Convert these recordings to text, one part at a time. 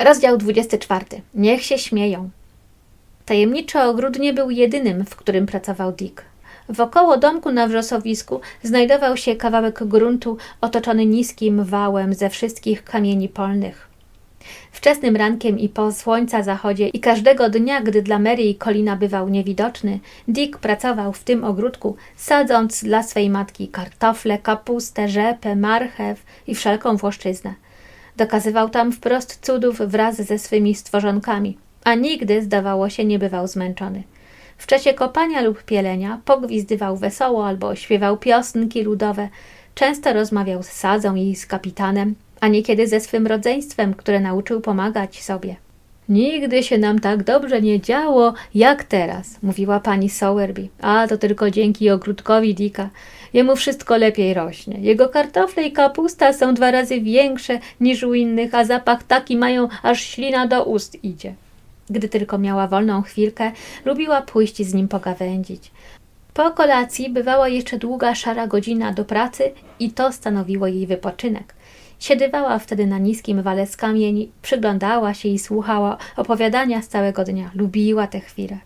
Rozdział 24. Niech się śmieją. Tajemniczy ogród nie był jedynym, w którym pracował Dick. Wokoło domku na wrzosowisku znajdował się kawałek gruntu otoczony niskim wałem ze wszystkich kamieni polnych. Wczesnym rankiem i po słońca zachodzie i każdego dnia, gdy dla Mary i Colina bywał niewidoczny, Dick pracował w tym ogródku, sadząc dla swej matki kartofle, kapustę, rzepę, marchew i wszelką włoszczyznę. Dokazywał tam wprost cudów wraz ze swymi stworzonkami, a nigdy, zdawało się, nie bywał zmęczony. W czasie kopania lub pielenia pogwizdywał wesoło albo śpiewał piosenki ludowe, często rozmawiał z sadzą i z kapitanem, a niekiedy ze swym rodzeństwem, które nauczył pomagać sobie. Nigdy się nam tak dobrze nie działo jak teraz, mówiła pani Sowerby. A to tylko dzięki ogródkowi Dicka. Jemu wszystko lepiej rośnie. Jego kartofle i kapusta są dwa razy większe niż u innych, a zapach taki mają, aż ślina do ust idzie. Gdy tylko miała wolną chwilkę, lubiła pójść z nim pogawędzić. Po kolacji bywała jeszcze długa, szara godzina do pracy i to stanowiło jej wypoczynek. Siedywała wtedy na niskim wale z kamieni, przyglądała się i słuchała opowiadania z całego dnia. Lubiła te chwile.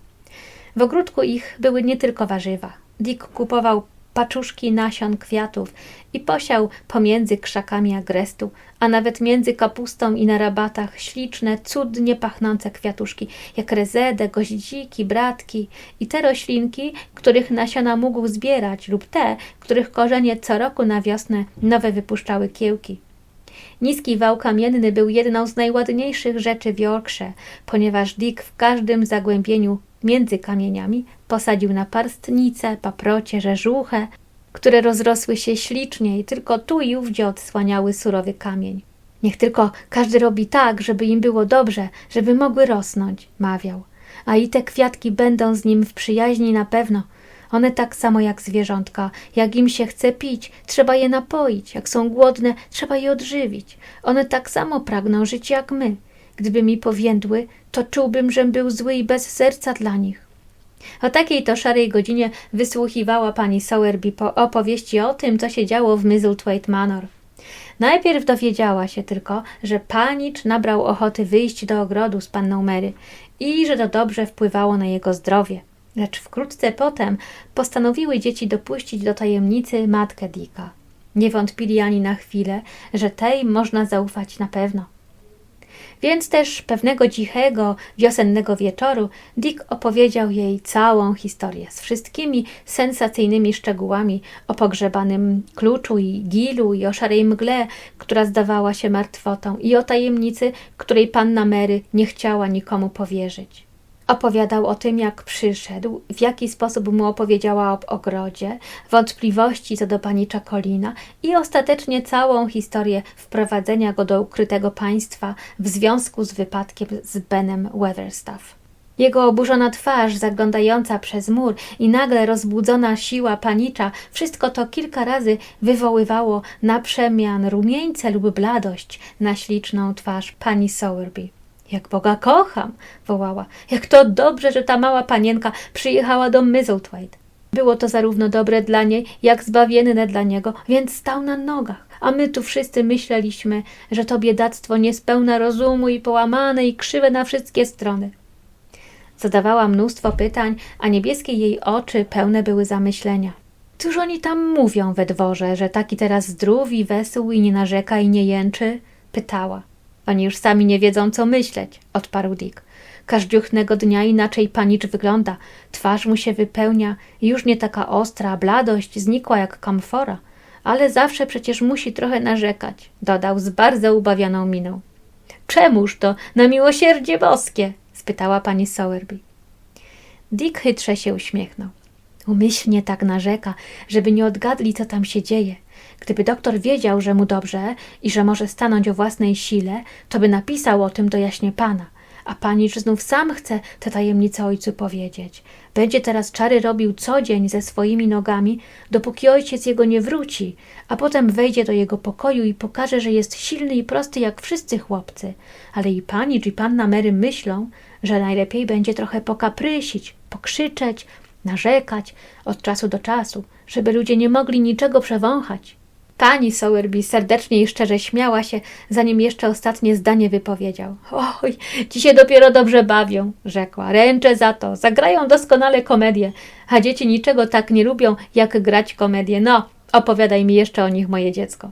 W ogródku ich były nie tylko warzywa. Dick kupował paczuszki nasion kwiatów i posiał pomiędzy krzakami agrestu, a nawet między kapustą i na rabatach śliczne, cudnie pachnące kwiatuszki, jak rezede, goździki, bratki i te roślinki, których nasiona mógł zbierać lub te, których korzenie co roku na wiosnę nowe wypuszczały kiełki. Niski wał kamienny był jedną z najładniejszych rzeczy w Yorkshire, ponieważ Dick w każdym zagłębieniu między kamieniami posadził na parstnice, paprocie, rzeżuchę, które rozrosły się ślicznie i tylko tu i ówdzie odsłaniały surowy kamień. Niech tylko każdy robi tak, żeby im było dobrze, żeby mogły rosnąć, mawiał. A i te kwiatki będą z nim w przyjaźni na pewno. One tak samo jak zwierzątka. Jak im się chce pić, trzeba je napoić. Jak są głodne, trzeba je odżywić. One tak samo pragną żyć jak my. Gdyby mi powiędły, to czułbym, żem był zły i bez serca dla nich. O takiej to szarej godzinie wysłuchiwała pani Sowerby po opowieści o tym, co się działo w Misselthwaite Manor. Najpierw dowiedziała się tylko, że panicz nabrał ochoty wyjść do ogrodu z panną Mary i że to dobrze wpływało na jego zdrowie. Lecz wkrótce potem postanowiły dzieci dopuścić do tajemnicy matkę Dicka. Nie wątpili ani na chwilę, że tej można zaufać na pewno. Więc też pewnego cichego, wiosennego wieczoru Dick opowiedział jej całą historię z wszystkimi sensacyjnymi szczegółami o pogrzebanym kluczu i gilu i o szarej mgle, która zdawała się martwotą i o tajemnicy, której panna Mary nie chciała nikomu powierzyć. Opowiadał o tym, jak przyszedł, w jaki sposób mu opowiedziała o ogrodzie, wątpliwości co do pani Czakolina i ostatecznie całą historię wprowadzenia go do ukrytego państwa w związku z wypadkiem z Benem Weatherstaff. Jego oburzona twarz, zaglądająca przez mur i nagle rozbudzona siła panicza, wszystko to kilka razy wywoływało na przemian rumieńce lub bladość na śliczną twarz pani Sowerby. Jak Boga kocham, wołała. Jak to dobrze, że ta mała panienka przyjechała do Misselthwaite. Było to zarówno dobre dla niej, jak zbawienne dla niego, więc stał na nogach. A my tu wszyscy myśleliśmy, że to biedactwo niespełna rozumu i połamane i krzywe na wszystkie strony. Zadawała mnóstwo pytań, a niebieskie jej oczy pełne były zamyślenia. Cóż oni tam mówią we dworze, że taki teraz zdrów i wesoł i nie narzeka i nie jęczy? Pytała. Oni już sami nie wiedzą, co myśleć, odparł Dick. Każdziuchnego dnia inaczej panicz wygląda. Twarz mu się wypełnia już nie taka ostra, bladość znikła jak kamfora. Ale zawsze przecież musi trochę narzekać, dodał z bardzo ubawioną miną. Czemuż to, na miłosierdzie boskie? spytała pani Sowerby. Dick chytrze się uśmiechnął. Umyślnie tak narzeka, żeby nie odgadli, co tam się dzieje. Gdyby doktor wiedział, że mu dobrze i że może stanąć o własnej sile, to by napisał o tym do jaśnie pana. A panicz znów sam chce tę tajemnicę ojcu powiedzieć. Będzie teraz czary robił co dzień ze swoimi nogami, dopóki ojciec jego nie wróci, a potem wejdzie do jego pokoju i pokaże, że jest silny i prosty jak wszyscy chłopcy. Ale i panicz i panna Mary myślą, że najlepiej będzie trochę pokaprysić, pokrzyczeć, narzekać od czasu do czasu, żeby ludzie nie mogli niczego przewąchać. Pani Sowerby serdecznie i szczerze śmiała się, zanim jeszcze ostatnie zdanie wypowiedział. Oj, ci się dopiero dobrze bawią, rzekła. Ręczę za to, zagrają doskonale komedię, a dzieci niczego tak nie lubią, jak grać komedię. No, opowiadaj mi jeszcze o nich, moje dziecko.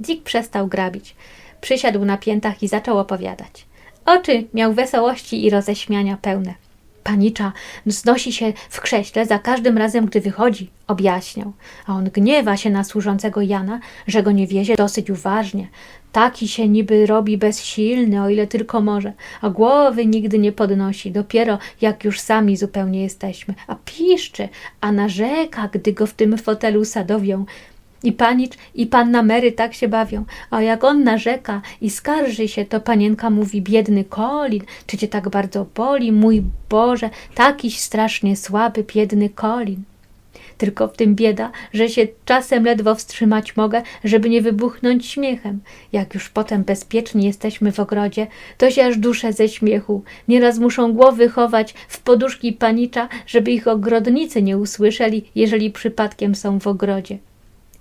Dick przestał grabić. Przysiadł na piętach i zaczął opowiadać. Oczy miał wesołości i roześmiania pełne. Panicza znosi się w krześle za każdym razem, gdy wychodzi, objaśniał, a on gniewa się na służącego Jana, że go nie wiezie dosyć uważnie. Taki się niby robi bezsilny, o ile tylko może, a głowy nigdy nie podnosi, dopiero jak już sami zupełnie jesteśmy, a piszczy, a narzeka, gdy go w tym fotelu sadowią, i panicz, i panna Mary tak się bawią, a jak on narzeka i skarży się, to panienka mówi, biedny Colin, czy cię tak bardzo boli, mój Boże, takiś strasznie słaby, biedny Colin. Tylko w tym bieda, że się czasem ledwo wstrzymać mogę, żeby nie wybuchnąć śmiechem. Jak już potem bezpiecznie jesteśmy w ogrodzie, to się aż duszę ze śmiechu. Nieraz muszą głowy chować w poduszki panicza, żeby ich ogrodnicy nie usłyszeli, jeżeli przypadkiem są w ogrodzie.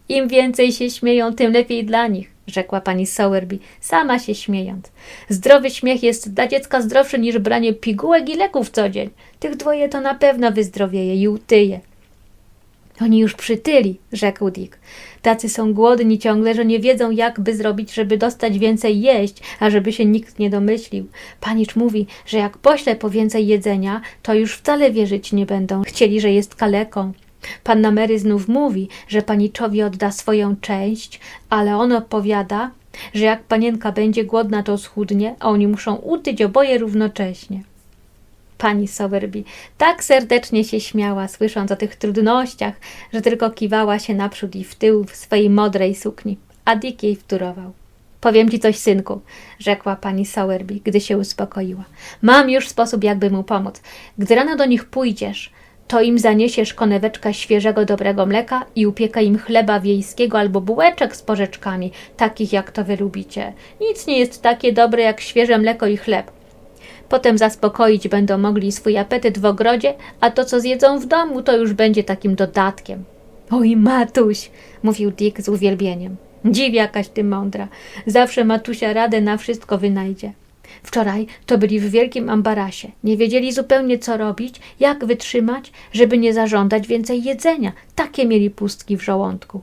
Im więcej się śmieją, tym lepiej dla nich, rzekła pani Sowerby, sama się śmiejąc. Zdrowy śmiech jest dla dziecka zdrowszy niż branie pigułek i leków co dzień. Tych dwoje to na pewno wyzdrowieje i utyje. Oni już przytyli, rzekł Dick. Tacy są głodni ciągle, że nie wiedzą, jak by zrobić, żeby dostać więcej jeść, a żeby się nikt nie domyślił. Panicz mówi, że jak pośle po więcej jedzenia, to już wcale wierzyć nie będą. Chcieli, że jest kaleką. Panna Mary znów mówi, że paniczowi odda swoją część, ale on opowiada, że jak panienka będzie głodna, to schudnie, a oni muszą utyć oboje równocześnie. Pani Sowerby tak serdecznie się śmiała, słysząc o tych trudnościach, że tylko kiwała się naprzód i w tył w swojej modrej sukni, a Dick jej wturował. Powiem ci coś, synku, rzekła pani Sowerby, gdy się uspokoiła. Mam już sposób, jakby mu pomóc. Gdy rano do nich pójdziesz, to im zaniesiesz koneweczka świeżego, dobrego mleka i upieka im chleba wiejskiego albo bułeczek z porzeczkami, takich jak to wy lubicie. Nic nie jest takie dobre jak świeże mleko i chleb. Potem zaspokoić będą mogli swój apetyt w ogrodzie, a to, co zjedzą w domu, to już będzie takim dodatkiem. Oj, matuś, mówił Dick z uwielbieniem. Dziw jakaś ty mądra. Zawsze matusia radę na wszystko wynajdzie. Wczoraj to byli w wielkim ambarasie. Nie wiedzieli zupełnie co robić, jak wytrzymać, żeby nie zażądać więcej jedzenia. Takie mieli pustki w żołądku.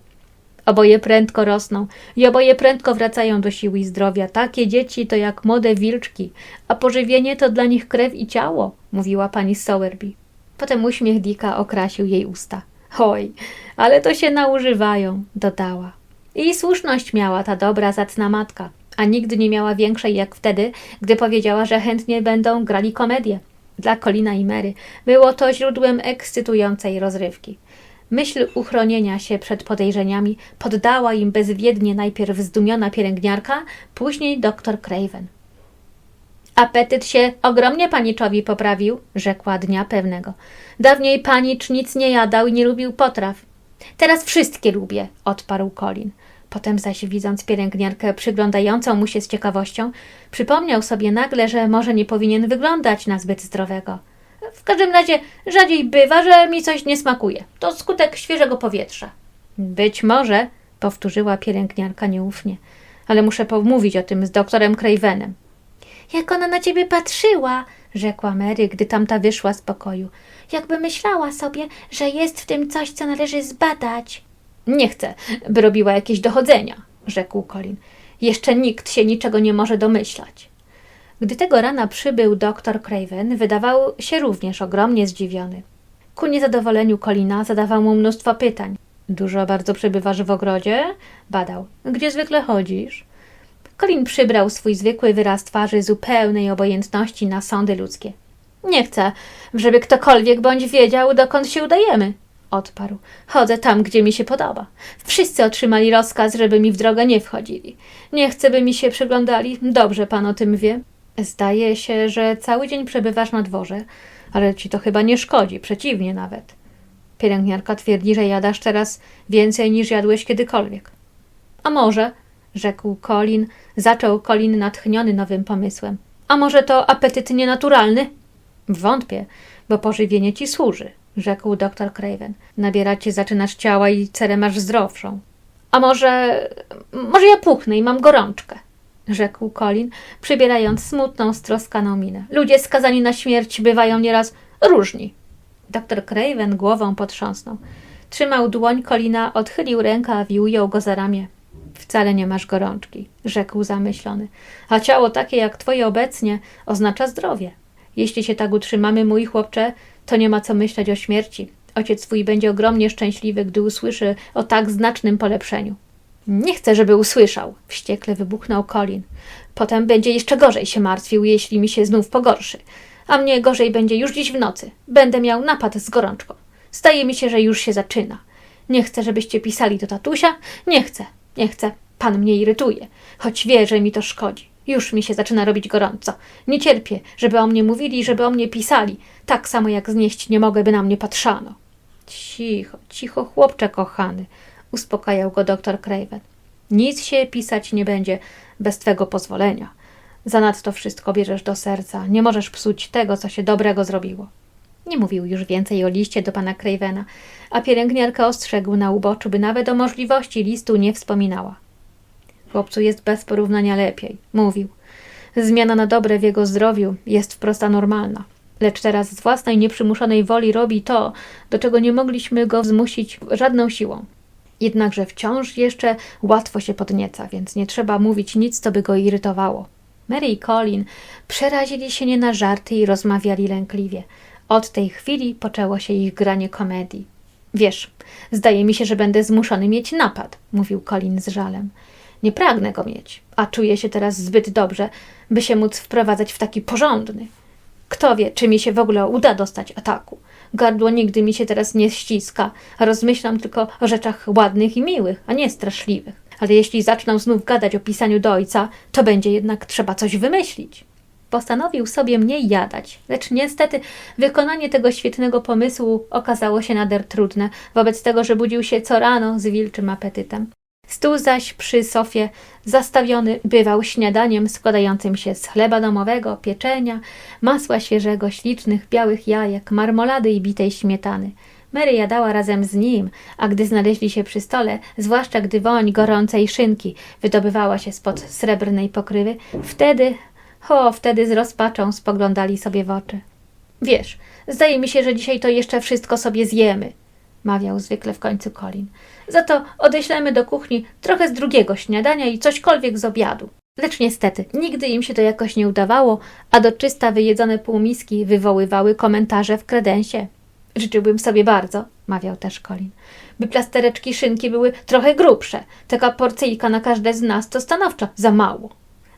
Oboje prędko rosną i oboje prędko wracają do siły i zdrowia. Takie dzieci to jak młode wilczki, a pożywienie to dla nich krew i ciało, mówiła pani Sowerby. Potem uśmiech Dika okrasił jej usta. Oj, ale to się naużywają, dodała. I słuszność miała ta dobra, zacna matka a nigdy nie miała większej jak wtedy, gdy powiedziała, że chętnie będą grali komedię. Dla Colina i Mary było to źródłem ekscytującej rozrywki. Myśl uchronienia się przed podejrzeniami poddała im bezwiednie najpierw zdumiona pielęgniarka, później doktor Craven. Apetyt się ogromnie paniczowi poprawił, rzekła dnia pewnego. Dawniej panicz nic nie jadał i nie lubił potraw. Teraz wszystkie lubię, odparł Colin. Potem zaś, widząc pielęgniarkę przyglądającą mu się z ciekawością, przypomniał sobie nagle, że może nie powinien wyglądać na zbyt zdrowego. W każdym razie rzadziej bywa, że mi coś nie smakuje. To skutek świeżego powietrza. Być może, powtórzyła pielęgniarka nieufnie, ale muszę pomówić o tym z doktorem Cravenem. Jak ona na ciebie patrzyła, rzekła Mary, gdy tamta wyszła z pokoju. Jakby myślała sobie, że jest w tym coś, co należy zbadać. Nie chcę, by robiła jakieś dochodzenia, rzekł Colin. Jeszcze nikt się niczego nie może domyślać. Gdy tego rana przybył doktor Craven, wydawał się również ogromnie zdziwiony. Ku niezadowoleniu Colina zadawał mu mnóstwo pytań. Dużo bardzo przebywasz w ogrodzie? Badał. Gdzie zwykle chodzisz? Colin przybrał swój zwykły wyraz twarzy zupełnej obojętności na sądy ludzkie. Nie chcę, żeby ktokolwiek bądź wiedział, dokąd się udajemy, odparł. Chodzę tam, gdzie mi się podoba. Wszyscy otrzymali rozkaz, żeby mi w drogę nie wchodzili. Nie chcę, by mi się przyglądali. Dobrze pan o tym wie. Zdaje się, że cały dzień przebywasz na dworze, ale ci to chyba nie szkodzi, przeciwnie nawet. Pielęgniarka twierdzi, że jadasz teraz więcej niż jadłeś kiedykolwiek. A może, rzekł Colin, zaczął Colin natchniony nowym pomysłem. A może to apetyt nienaturalny? Wątpię, bo pożywienie ci służy rzekł doktor Craven. Nabierać zaczynasz ciała i cerę masz zdrowszą. A może. może ja puchnę i mam gorączkę, rzekł Colin, przybierając smutną, stroskaną minę. Ludzie skazani na śmierć bywają nieraz różni. Doktor Craven głową potrząsnął. Trzymał dłoń Colina, odchylił rękaw i ujął go za ramię. Wcale nie masz gorączki, rzekł zamyślony. A ciało takie jak twoje obecnie oznacza zdrowie. Jeśli się tak utrzymamy, mój chłopcze, to nie ma co myśleć o śmierci. Ojciec twój będzie ogromnie szczęśliwy, gdy usłyszy o tak znacznym polepszeniu. Nie chcę, żeby usłyszał, wściekle wybuchnął Colin. Potem będzie jeszcze gorzej się martwił, jeśli mi się znów pogorszy. A mnie gorzej będzie już dziś w nocy. Będę miał napad z gorączką. Zdaje mi się, że już się zaczyna. Nie chcę, żebyście pisali do tatusia. Nie chcę, nie chcę. Pan mnie irytuje, choć wie, że mi to szkodzi. Już mi się zaczyna robić gorąco. Nie cierpię, żeby o mnie mówili, żeby o mnie pisali. Tak samo jak znieść nie mogę, by na mnie patrzano. Cicho, cicho, chłopcze kochany, uspokajał go doktor Craven. Nic się pisać nie będzie bez twego pozwolenia. Zanadto wszystko bierzesz do serca. Nie możesz psuć tego, co się dobrego zrobiło. Nie mówił już więcej o liście do pana Cravena, a pielęgniarka ostrzegł na uboczu, by nawet o możliwości listu nie wspominała. Chłopcu jest bez porównania lepiej, mówił. Zmiana na dobre w jego zdrowiu jest wprost normalna. Lecz teraz z własnej nieprzymuszonej woli robi to, do czego nie mogliśmy go zmusić żadną siłą. Jednakże wciąż jeszcze łatwo się podnieca, więc nie trzeba mówić nic, co by go irytowało. Mary i Colin przerazili się nie na żarty i rozmawiali lękliwie. Od tej chwili poczęło się ich granie komedii. Wiesz, zdaje mi się, że będę zmuszony mieć napad, mówił Colin z żalem. Nie pragnę go mieć, a czuję się teraz zbyt dobrze, by się móc wprowadzać w taki porządny. Kto wie, czy mi się w ogóle uda dostać ataku. Gardło nigdy mi się teraz nie ściska, rozmyślam tylko o rzeczach ładnych i miłych, a nie straszliwych. Ale jeśli zaczną znów gadać o pisaniu do ojca, to będzie jednak trzeba coś wymyślić. Postanowił sobie mniej jadać, lecz niestety wykonanie tego świetnego pomysłu okazało się nader trudne, wobec tego, że budził się co rano z wilczym apetytem. Stół zaś przy sofie zastawiony bywał śniadaniem składającym się z chleba domowego, pieczenia, masła świeżego, ślicznych białych jajek, marmolady i bitej śmietany. Mary jadała razem z nim, a gdy znaleźli się przy stole, zwłaszcza gdy woń gorącej szynki wydobywała się spod srebrnej pokrywy, wtedy, o, wtedy z rozpaczą spoglądali sobie w oczy. Wiesz, zdaje mi się, że dzisiaj to jeszcze wszystko sobie zjemy, mawiał zwykle w końcu Colin. Za to odeślemy do kuchni trochę z drugiego śniadania i cośkolwiek z obiadu. Lecz niestety, nigdy im się to jakoś nie udawało, a do czysta wyjedzone półmiski wywoływały komentarze w kredensie. Życzyłbym sobie bardzo, mawiał też Colin, by plastereczki szynki były trochę grubsze. Taka porcyjka na każde z nas to stanowczo za mało.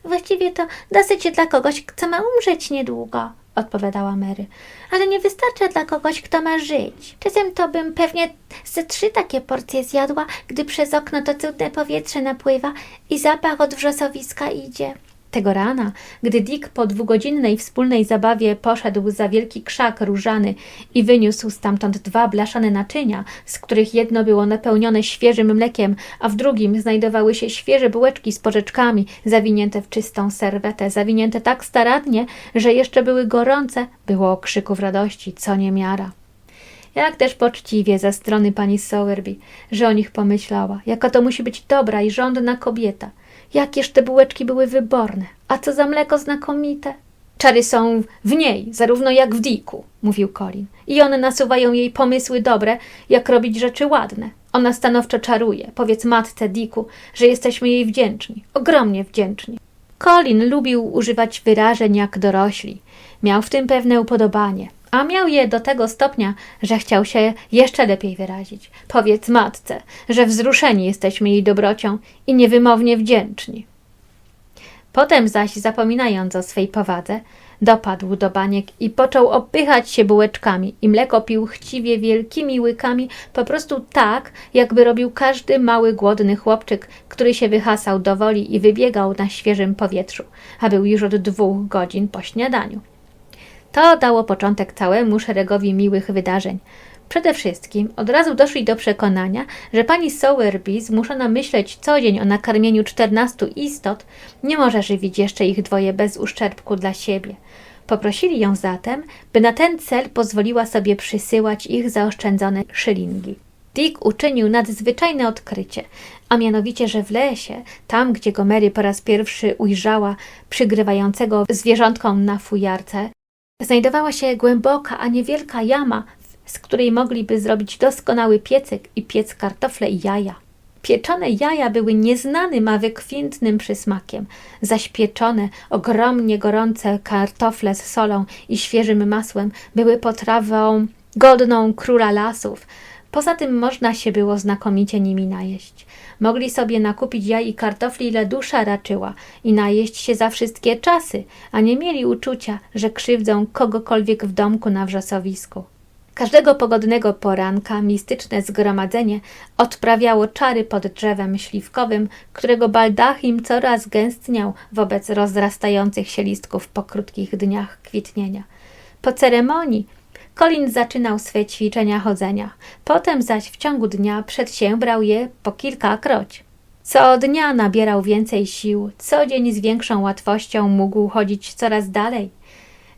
Właściwie to dosyć dla kogoś, kto ma umrzeć niedługo, odpowiadała Mary. Ale nie wystarcza dla kogoś, kto ma żyć. Czasem to bym pewnie ze trzy takie porcje zjadła, gdy przez okno to cudne powietrze napływa i zapach od wrzosowiska idzie. Tego rana, gdy Dick po dwugodzinnej wspólnej zabawie poszedł za wielki krzak różany i wyniósł stamtąd dwa blaszane naczynia, z których jedno było napełnione świeżym mlekiem, a w drugim znajdowały się świeże bułeczki z porzeczkami, zawinięte w czystą serwetę, zawinięte tak starannie, że jeszcze były gorące, było okrzyków radości, co niemiara. Jak też poczciwie ze strony pani Sowerby, że o nich pomyślała, jaka to musi być dobra i żądna kobieta. Jakież te bułeczki były wyborne, a co za mleko znakomite. Czary są w niej, zarówno jak w Diku, mówił Colin. I one nasuwają jej pomysły dobre, jak robić rzeczy ładne. Ona stanowczo czaruje. Powiedz matce Diku, że jesteśmy jej wdzięczni, ogromnie wdzięczni. Colin lubił używać wyrażeń jak dorośli. Miał w tym pewne upodobanie a miał je do tego stopnia, że chciał się jeszcze lepiej wyrazić. Powiedz matce, że wzruszeni jesteśmy jej dobrocią i niewymownie wdzięczni. Potem zaś, zapominając o swej powadze, dopadł do baniek i począł opychać się bułeczkami i mleko pił chciwie wielkimi łykami, po prostu tak, jakby robił każdy mały głodny chłopczyk, który się wyhasał do woli i wybiegał na świeżym powietrzu, a był już od dwóch godzin po śniadaniu. To dało początek całemu szeregowi miłych wydarzeń. Przede wszystkim od razu doszli do przekonania, że pani Sowerby, zmuszona myśleć co dzień o nakarmieniu czternastu istot, nie może żywić jeszcze ich dwoje bez uszczerbku dla siebie. Poprosili ją zatem, by na ten cel pozwoliła sobie przysyłać ich zaoszczędzone szylingi. Dick uczynił nadzwyczajne odkrycie, a mianowicie, że w lesie, tam gdzie go Mary po raz pierwszy ujrzała przygrywającego zwierzątkom na fujarce, znajdowała się głęboka, a niewielka jama, z której mogliby zrobić doskonały piecyk i piec kartofle i jaja. Pieczone jaja były nieznanym, a wykwintnym przysmakiem. Zaś pieczone, ogromnie gorące kartofle z solą i świeżym masłem były potrawą godną króla lasów. Poza tym można się było znakomicie nimi najeść. Mogli sobie nakupić jaj i kartofli ile dusza raczyła i najeść się za wszystkie czasy, a nie mieli uczucia, że krzywdzą kogokolwiek w domku na wrzosowisku. Każdego pogodnego poranka mistyczne zgromadzenie odprawiało czary pod drzewem śliwkowym, którego baldachim coraz gęstniał wobec rozrastających się listków po krótkich dniach kwitnienia. Po ceremonii Colin zaczynał swe ćwiczenia chodzenia, potem zaś w ciągu dnia przedsiębrał je po kilkakroć. Co dnia nabierał więcej sił, co dzień z większą łatwością mógł chodzić coraz dalej.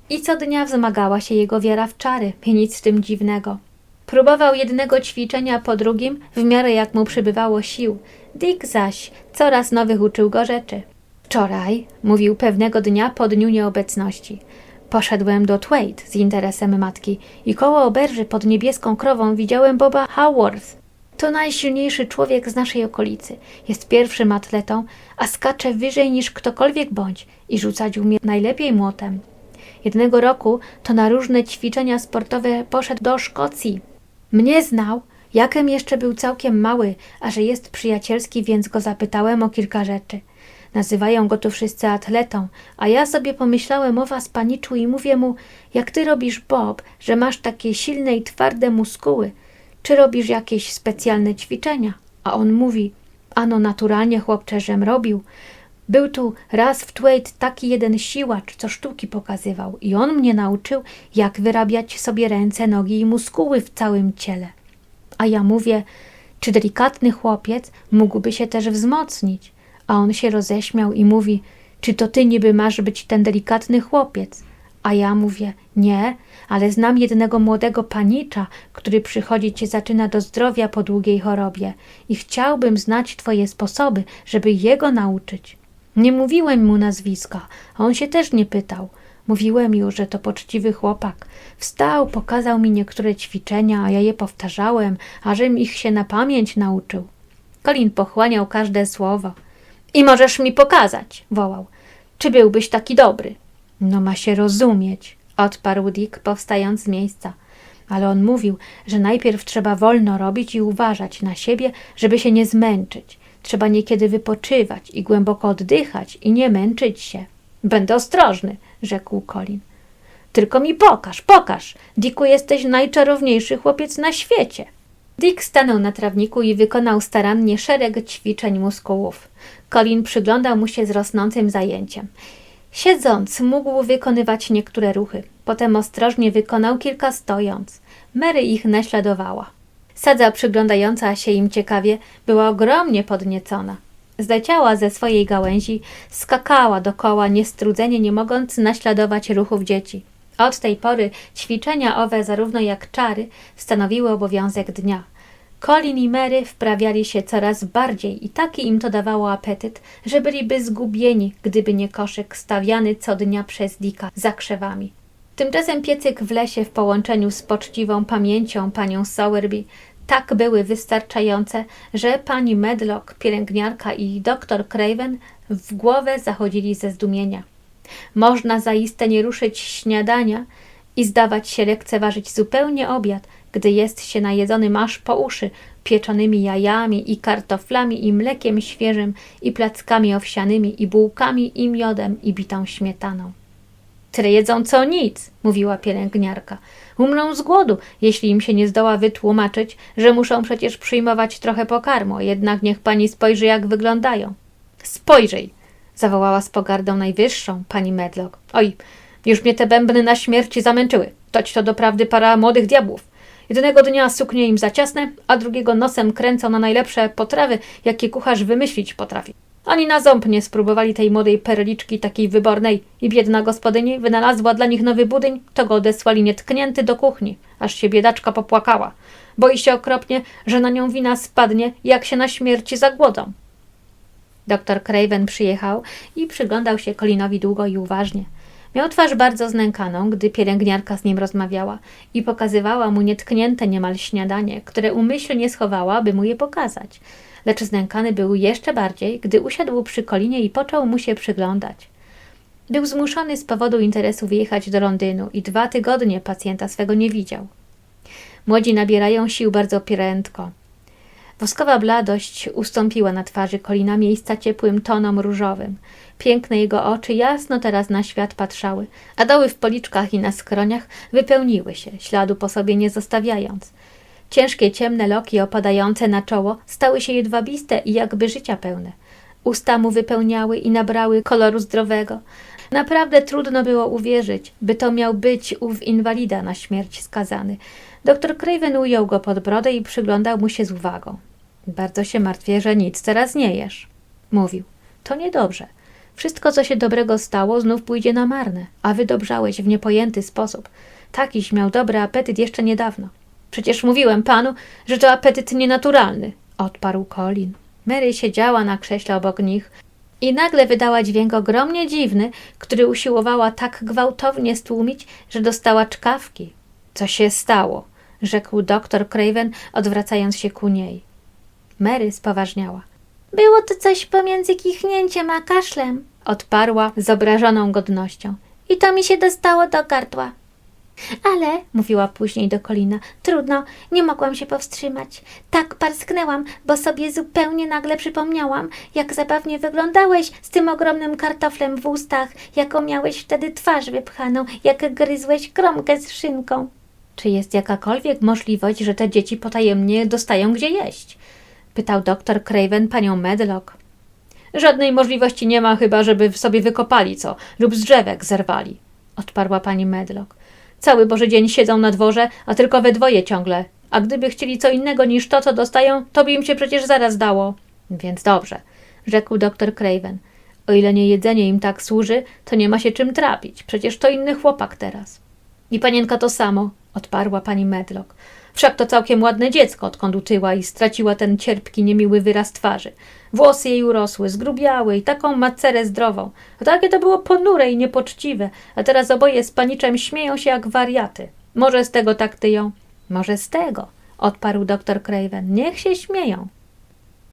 I co dnia wzmagała się jego wiara w czary, i nic w tym dziwnego. Próbował jednego ćwiczenia po drugim, w miarę jak mu przybywało sił. Dick zaś coraz nowych uczył go rzeczy. Wczoraj, mówił pewnego dnia po dniu nieobecności, poszedłem do Twade z interesem matki i koło oberży pod niebieską krową widziałem Boba Haworth. To najsilniejszy człowiek z naszej okolicy. Jest pierwszym atletą, a skacze wyżej niż ktokolwiek bądź i rzucać umie najlepiej młotem. Jednego roku to na różne ćwiczenia sportowe poszedł do Szkocji. Mnie znał, jakem jeszcze był całkiem mały, a że jest przyjacielski, więc go zapytałem o kilka rzeczy. Nazywają go tu wszyscy atletą, a ja sobie pomyślałem o was, paniczu, i mówię mu, jak ty robisz, Bob, że masz takie silne i twarde muskuły. Czy robisz jakieś specjalne ćwiczenia? A on mówi, ano naturalnie, chłopcze, żem robił. Był tu raz w Twade taki jeden siłacz, co sztuki pokazywał i on mnie nauczył, jak wyrabiać sobie ręce, nogi i muskuły w całym ciele. A ja mówię, czy delikatny chłopiec mógłby się też wzmocnić? A on się roześmiał i mówi, czy to ty niby masz być ten delikatny chłopiec? A ja mówię, nie, ale znam jednego młodego panicza, który przychodzić zaczyna do zdrowia po długiej chorobie i chciałbym znać twoje sposoby, żeby jego nauczyć. Nie mówiłem mu nazwiska, a on się też nie pytał. Mówiłem już, że to poczciwy chłopak. Wstał, pokazał mi niektóre ćwiczenia, a ja je powtarzałem, ażem ich się na pamięć nauczył. Colin pochłaniał każde słowo. I możesz mi pokazać, wołał. Czy byłbyś taki dobry? No ma się rozumieć, odparł Dick, powstając z miejsca. Ale on mówił, że najpierw trzeba wolno robić i uważać na siebie, żeby się nie zmęczyć. Trzeba niekiedy wypoczywać i głęboko oddychać i nie męczyć się. Będę ostrożny, rzekł Colin. Tylko mi pokaż, pokaż. Dicku, jesteś najczarowniejszy chłopiec na świecie. Dick stanął na trawniku i wykonał starannie szereg ćwiczeń muskułów. Colin przyglądał mu się z rosnącym zajęciem. Siedząc, mógł wykonywać niektóre ruchy. Potem ostrożnie wykonał kilka stojąc. Mary ich naśladowała. Sadza przyglądająca się im ciekawie była ogromnie podniecona. Zleciała ze swojej gałęzi, skakała dokoła niestrudzenie, nie mogąc naśladować ruchów dzieci. Od tej pory ćwiczenia owe, zarówno jak czary, stanowiły obowiązek dnia. Colin i Mary wprawiali się coraz bardziej i taki im to dawało apetyt, że byliby zgubieni, gdyby nie koszyk stawiany co dnia przez Dika za krzewami. Tymczasem piecyk w lesie w połączeniu z poczciwą pamięcią panią Sowerby tak były wystarczające, że pani Medlock, pielęgniarka i doktor Craven w głowę zachodzili ze zdumienia. Można zaiste nie ruszyć śniadania i zdawać się lekceważyć zupełnie obiad, gdy jest się najedzonym aż po uszy pieczonymi jajami i kartoflami i mlekiem świeżym i plackami owsianymi i bułkami i miodem i bitą śmietaną. Tyle jedzą co nic, mówiła pielęgniarka. Umrą z głodu, jeśli im się nie zdoła wytłumaczyć, że muszą przecież przyjmować trochę pokarmu, jednak niech pani spojrzy, jak wyglądają. Spojrzyj, zawołała z pogardą najwyższą pani Medlock. Oj, już mnie te bębny na śmierci zamęczyły. Toć to doprawdy para młodych diabłów. Jednego dnia suknie im za ciasne, a drugiego nosem kręcą na najlepsze potrawy, jakie kucharz wymyślić potrafi. Ani na ząb nie spróbowali tej młodej perliczki takiej wybornej i biedna gospodyni wynalazła dla nich nowy budyń, to go odesłali nietknięty do kuchni, aż się biedaczka popłakała. Boi się okropnie, że na nią wina spadnie, jak się na śmierci zagłodą. Doktor Craven przyjechał i przyglądał się Colinowi długo i uważnie. Miał twarz bardzo znękaną, gdy pielęgniarka z nim rozmawiała i pokazywała mu nietknięte niemal śniadanie, które umyślnie schowała, by mu je pokazać. Lecz znękany był jeszcze bardziej, gdy usiadł przy Colinie i począł mu się przyglądać. Był zmuszony z powodu interesu wyjechać do Londynu i dwa tygodnie pacjenta swego nie widział. Młodzi nabierają sił bardzo prędko. Woskowa bladość ustąpiła na twarzy Kolina miejsca ciepłym tonom różowym. Piękne jego oczy jasno teraz na świat patrzały, a doły w policzkach i na skroniach wypełniły się, śladu po sobie nie zostawiając. Ciężkie ciemne loki opadające na czoło stały się jedwabiste i jakby życia pełne. Usta mu wypełniały i nabrały koloru zdrowego. Naprawdę trudno było uwierzyć, by to miał być ów inwalida na śmierć skazany. Doktor Craven ujął go pod brodę i przyglądał mu się z uwagą. Bardzo się martwię, że nic teraz nie jesz. Mówił. To niedobrze. Wszystko, co się dobrego stało, znów pójdzie na marne, a wydobrzałeś w niepojęty sposób. Takiś miał dobry apetyt jeszcze niedawno. Przecież mówiłem panu, że to apetyt nienaturalny, odparł Colin. Mary siedziała na krześle obok nich i nagle wydała dźwięk ogromnie dziwny, który usiłowała tak gwałtownie stłumić, że dostała czkawki. Co się stało? rzekł doktor Craven, odwracając się ku niej. Mary spoważniała. Było to coś pomiędzy kichnięciem a kaszlem, odparła z obrażoną godnością. I to mi się dostało do gardła. Ale, mówiła później do Kolina, trudno, nie mogłam się powstrzymać. Tak parsknęłam, bo sobie zupełnie nagle przypomniałam, jak zabawnie wyglądałeś z tym ogromnym kartoflem w ustach, jaką miałeś wtedy twarz wypchaną, jak gryzłeś kromkę z szynką. Czy jest jakakolwiek możliwość, że te dzieci potajemnie dostają gdzie jeść? Pytał doktor Craven panią Medlock. Żadnej możliwości nie ma, chyba żeby sobie wykopali co lub z drzewek zerwali, odparła pani Medlock. Cały Boży dzień siedzą na dworze, a tylko we dwoje ciągle. A gdyby chcieli co innego niż to, co dostają, to by im się przecież zaraz dało. Więc dobrze, rzekł doktor Craven. O ile nie jedzenie im tak służy, to nie ma się czym trapić. Przecież to inny chłopak teraz. I panienka to samo, odparła pani Medlock. Wszak to całkiem ładne dziecko, odkąd utyła i straciła ten cierpki, niemiły wyraz twarzy. Włosy jej urosły, zgrubiały i taką macerę zdrową. A takie to było ponure i niepoczciwe, a teraz oboje z paniczem śmieją się jak wariaty. Może z tego tak tyją? Może z tego, odparł doktor Craven. Niech się śmieją.